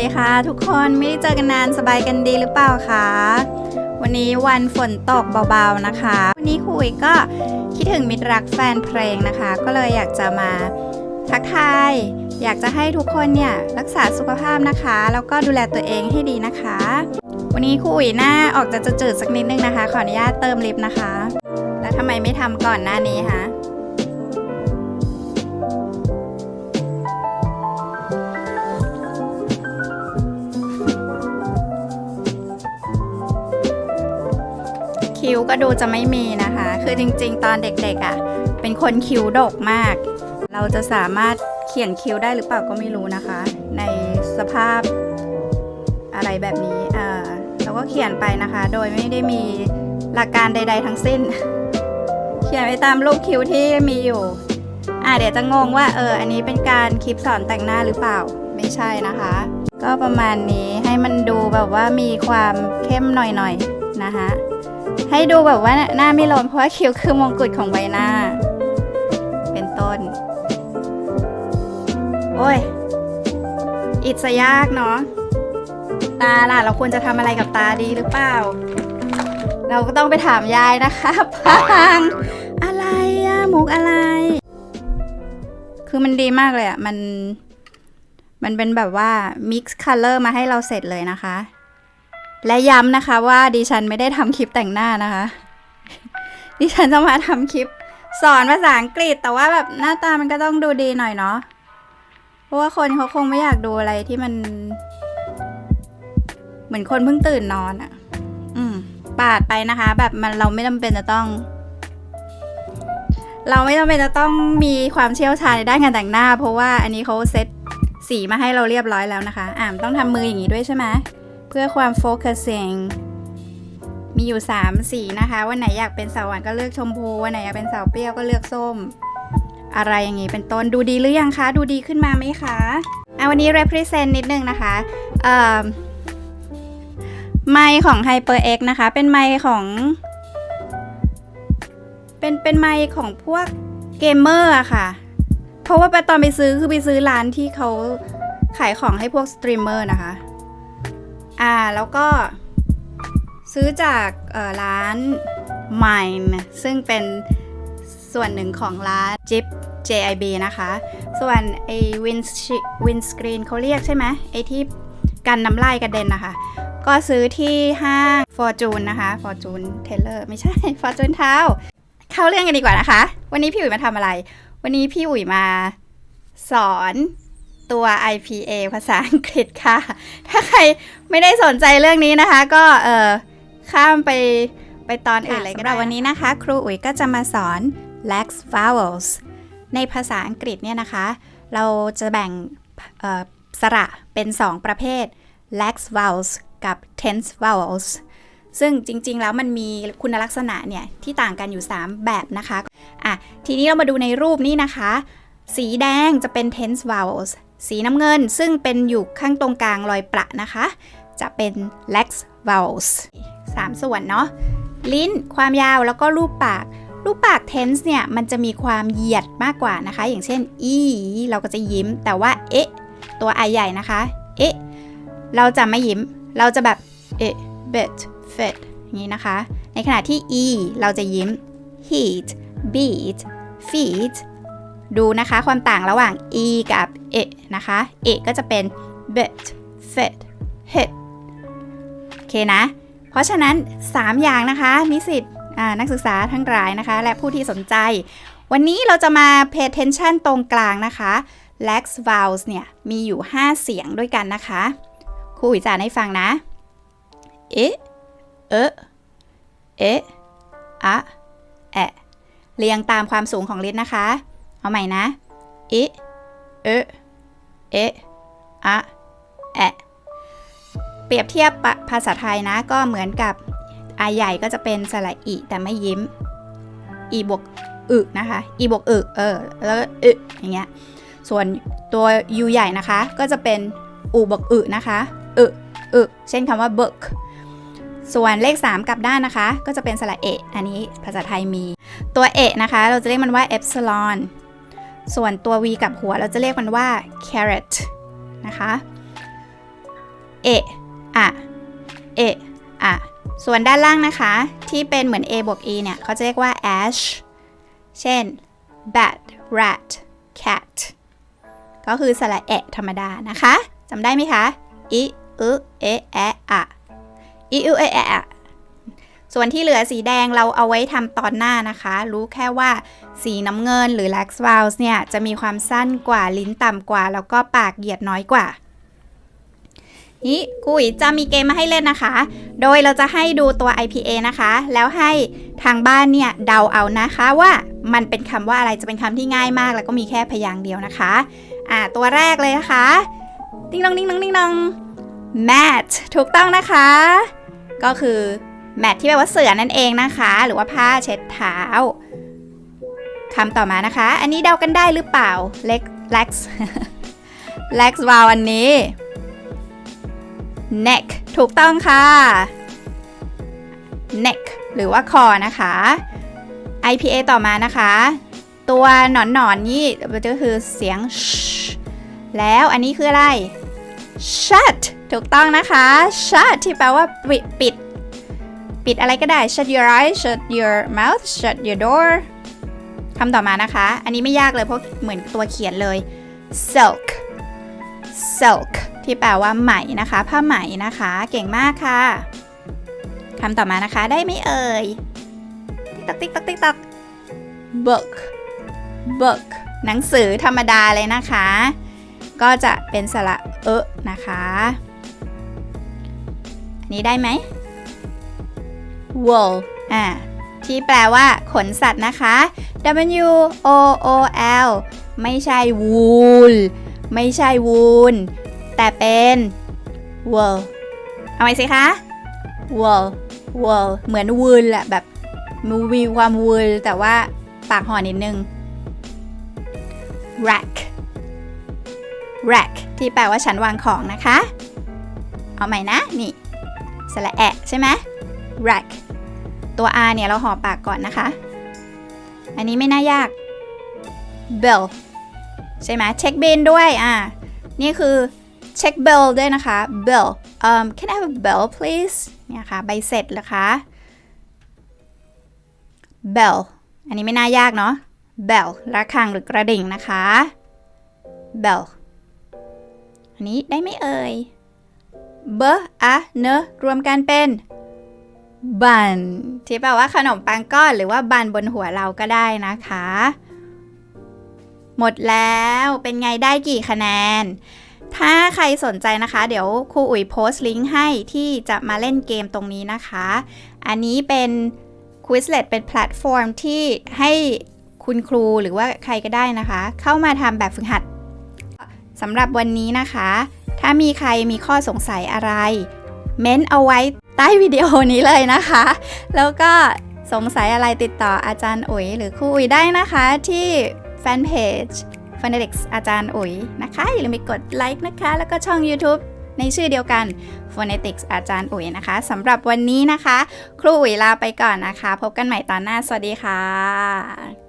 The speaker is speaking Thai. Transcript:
ดีค่ะทุกคนไม่ได้เจอกันนานสบายกันดีหรือเปล่าคะวันนี้วันฝนตกเบาๆนะคะ วันนี้คุยก็คิดถึงมิตรรักแฟนเพลงนะคะ ก็เลยอยากจะมาทักทาย อยากจะให้ทุกคนเนี่ยรักษาสุขภาพนะคะ แล้วก็ดูแลตัวเองให้ดีนะคะ วันนี้คุยหน้าออกจะจืดสักนิดนึงนะคะ ขออนุญาตเติมลิปนะคะ แล้วทำไมไม่ทำก่อนหน้านี้คะ วก็ดูจะไม่มีนะคะ คือจริงๆ ตอนเด็กๆอะ่ะ เป็นคนคิ้วดกมาก เราจะสามารถเขียนคิ้วได้หรือเปล่าก็ไม่รู้นะคะ ในสภาพอะไรแบบนี้อ่าเราก็เขียนไปนะคะ โดยไม่ได้มีหลักการใด ๆ ทั้งสิ้น เขียนไปตามรูปคิ้วที่มีอยู่ อ่าเดี๋ยวจะงงว่าเออ อันนี้เป็นการคลิปสอนแต่งหน้าหรือเปล่า ไม่ใช่นะคะ ก็ประมาณนี้ให้มันดูแบบว่ามีความเข้มหน่อยๆนะคะ ให้ดูแบบว่าหน้าไม่ล้นเพราะว่าคิ้วคือมงกุฎของใบหน้า เป็นต้น โอ้ย อิดซะยากเนาะ ตาล่ะ เราควรจะทำอะไรกับตาดีหรือเปล่า เราก็ต้องไปถามยายนะคะพังอะไรอะมุกอะไร คือมันดีมากเลยอะมัน มันเป็นแบบว่า mix color มาให้เราเสร็จเลยนะคะ และย้ำนะคะว่าดิฉันไม่ได้ทำคลิปแต่งหน้านะคะ ดิฉันจะมาทำคลิป สอนภาษาอังกฤษ แต่ว่าแบบหน้าตามันก็ต้องดูดีหน่อยเนาะ เพราะว่าคนเขาคงไม่อยากดูอะไรที่มัน เหมือนคนเพิ่งตื่นนอนอะ่ะ อืม ปาดไปนะคะ แบบมันเราไม่จำเป็นจะต้อง เราไม่จำเป็นจะต้องมีความเชี่ยวชาญในด้านการแต่งหน้า เพราะว่าอันนี้เขาเซตสีมาให้เราเรียบร้อยแล้วนะคะ อ่ามต้องทำมืออย่างนี้ด้วยใช่ไหม เพื่อความโฟกัส i n g มีอยู่ 3 สีนะคะ วันไหนอยากเป็นสาวหวานก็เลือกชมพู วันไหนอยากเป็นสาวเปรี้ยวก็เลือกส้ม อะไรอย่างนี้เป็นต้น ดูดีหรือยังคะ ดูดีขึ้นมาไหมคะเอะวันนี้ represent นิดนึงนะคะ เอ่อ ไมค์ของ HyperX นะคะ เป็นไมค์ของ เป็น เป็นไมค์ของพวกเกมเมอร์อะค่ะ เพราะว่าไปตอนไปซื้อคือไปซื้อร้านที่เขาขายของให้พวกสตรีมเมอร์นะคะ อ่าแล้วก็ซื้อจากร้าน Mine ซึ่งเป็นส่วนหนึ่งของร้าน Jeep JIB นะคะ ส่วนไอ้วินวินสกรีนเขาเรียกใช่ไหมไอ้ที่กันน้ำลายกระเด็นนะคะ ก็ซื้อที่ห้าง Fortune นะคะ Fortune Taylor ไม่ใช่ Fortune t o w เข้าเรื่องกันดีกว่านะคะ วันนี้พี่อุ๋ยมาทำอะไร วันนี้พี่อุ๋ยมาสอน ตัว IPA ภาษาอังกฤษค่ะ ถ้าใครไม่ได้สนใจเรื่องนี้นะคะ ก็เออข้ามไปไปตอนอื่นเลยก็ได้วันนี้นะคะ ครูอุ๋ยก็จะมาสอน lax vowels ในภาษาอังกฤษเนี่ยนะคะ เราจะแบ่งเอ่อสระเป็น 2 ประเภท lax vowels กับ tense vowels ซึ่งจริงๆ แล้วมันมีคุณลักษณะเนี่ย ที่ต่างกันอยู่ 3 แบบนะคะ อะ ทีนี้เรามาดูในรูปนี้นะคะ สีแดงจะเป็น tense vowels สีน้ำเงินซึ่งเป็นอยู่ข้างตรงกลางรอยประนะคะ จะเป็น lax vowels 3ส่วนเนาะลิ้นความยาวแล้วก็รูปปาก รูปปาก tense เนี่ย มันจะมีความเหยียดมากกว่านะคะ อย่างเช่น e เราก็จะยิ้ม แต่ว่าเอ๊ะตัวไอใหญ่นะคะ เอ๊ะเราจะไม่ยิ้ม เราจะแบบเอ๊ะ bit fit อย่างนี้นะคะ ในขณะที่ e เราจะยิ้ม heat beat feet ดูนะคะความต่างระหว่าง e กับ e นะคะ e ก็จะเป็น bit fit hit โอเคนะ เพราะฉะนั้น 3 อย่างนะคะ นิสิตนักศึกษาทั้งหลายนะคะ และผู้ที่สนใจ วันนี้เราจะมา pay attention ตรงกลางนะคะ lax vowels เนี่ย มีอยู่ 5 เสียงด้วยกันนะคะครูอุ๋ยจ่านให้ฟังนะ เอะเอะเอะอะแอะเรียงตามความสูงของลิ้นนะคะ เอาใหม่นะอ๊ะเอเอ๊ะอะแอะเปรียบเทียบภาษาไทยนะก็เหมือนกับอาใหญ่ก็จะเป็นสระอีแต่ไม่ยิ้มอีบวกอึนะคะอีบวกอึเออแล้วอึอย่างเงี้ยส่วนตัวยูใหญ่นะคะก็จะเป็นอูบวกอึนะคะอึอึเช่นคำว่า book ส่วนเลข 3กลับด้านนะคะ ก็จะเป็นสระเอะอันนี้ภาษาไทยมีตัวเอะนะคะ เราจะเรียกมันว่า epsilon ส่วนตัว v กับหัวเราจะเรียกมันว่า carrot นะคะ เอะอะเอะอะส่วนด้านล่างนะคะ ที่เป็นเหมือน a บวก e เนี่ยเขาจะเรียกว่า ash เช่น bat rat cat ก็คือสระแอะธรรมดานะคะจำได้ไหมคะอิอึเอะแอะอะ ส่วนที่เหลือสีแดงเราเอาไว้ทำตอนหน้านะคะ รู้แค่ว่าสีน้ำเงินหรือ lax vowels เนี่ย จะมีความสั้นกว่าลิ้นต่ำกว่า แล้วก็ปากเหยียดน้อยกว่า นี่กุยจะมีเกมมาให้เล่นนะคะ โดยเราจะให้ดูตัว IPA นะคะ แล้วให้ทางบ้านเนี่ยเดาเอานะคะว่ามันเป็นคำว่าอะไรจะเป็นคำที่ง่ายมาก แล้วก็มีแค่พยางค์เดียวนะคะอ่าตัวแรกเลยนะคะติ๊งนองติ๊งนองติ๊งนอง mat ถูกต้องนะคะ ก็คือ mat ที่แปลว่าเสื่อนั่นเองนะคะ หรือว่าผ้าเช็ดเท้าคำต่อมานะคะ อันนี้เดากันได้หรือเปล่า lex lex lex vowel อันนี้ neck ถูกต้องค่ะ neck หรือว่าคอนะคะ IPA ต่อมานะคะ ตัวหนอนๆนนี่ก็คือเสียง sh แล้วอันนี้คืออะไร shut ถูกต้องนะคะ shut ที่แปลว่าปิด ปิดปิดอะไรก็ได้ shut your eyes shut your mouth shut your door คำต่อมานะคะ อันนี้ไม่ยากเลยเพราะเหมือนตัวเขียนเลย silk silk ที่แปลว่าไหมนะคะ ผ้าไหมนะคะ เก่งมากค่ะคำต่อมานะคะ ได้ไหมเอ่ย ติ๊กตักติ๊กตักติ๊กตัก book book หนังสือธรรมดาเลยนะคะ ก็จะเป็นสระเอะนะคะ อันนี้ได้ไหม wool อ่าที่แปลว่า ขนสัตว์นะคะ W O O L ไม่ใช่ wool ไม่ใช่ wool แต่เป็น wool เอาไหมสิคะ wool wool เหมือน wool แหละแบบมีความ wool แต่ว่าปากห่อนิดนึง rack rack ที่แปลว่าชั้นวางของนะคะ เอาใหม่นะ นี่สระแอะใช่ไหม rack ตัว R เนี่ยเราห่อปากก่อนนะคะ อันนี้ไม่น่ายาก bill ใช่ไหมเช็คบินด้วยอ่านี่คือเช็ค bill ด้วยนะคะ bill um can I have a bill please เนี่ยค่ะใบเสร็จเหรอคะ bell อันนี้ไม่น่ายากเนาะ bell ระฆังหรือกระดิ่งนะคะ bell อันนี้ได้ไหมเอ่ย b a n รวมกันเป็น บันที่แปลว่าขนมปังก้อนหรือว่าบันบนหัวเราก็ได้นะคะ หมดแล้วเป็นไงได้กี่คะแนน ถ้าใครสนใจนะคะ เดี๋ยวครูอุ๋ยโพสต์ลิงก์ให้ที่จะมาเล่นเกมตรงนี้นะคะ อันนี้เป็น Quizlet เป็นแพลตฟอร์มที่ให้คุณครูหรือว่าใครก็ได้นะคะ เข้ามาทำแบบฝึกหัดสำหรับวันนี้นะคะ ถ้ามีใครมีข้อสงสัยอะไร เม้นเอาไว้ใต้วิดีโอนี้เลยนะคะ แล้วก็สงสัยอะไรติดต่ออาจารย์อุ๋ยหรือครูอุ๋ยได้นะคะที่แฟนเพจ Phonetics อาจารย์อุ๋ยนะคะอย่าลืมไปกดไลค์นะคะ แล้วก็ช่อง YouTube ในชื่อเดียวกัน Phonetics อาจารย์อุ๋ยนะคะสำหรับวันนี้นะคะ ครูอุ๋ยลาไปก่อนนะคะ พบกันใหม่ตอนหน้า สวัสดีค่ะ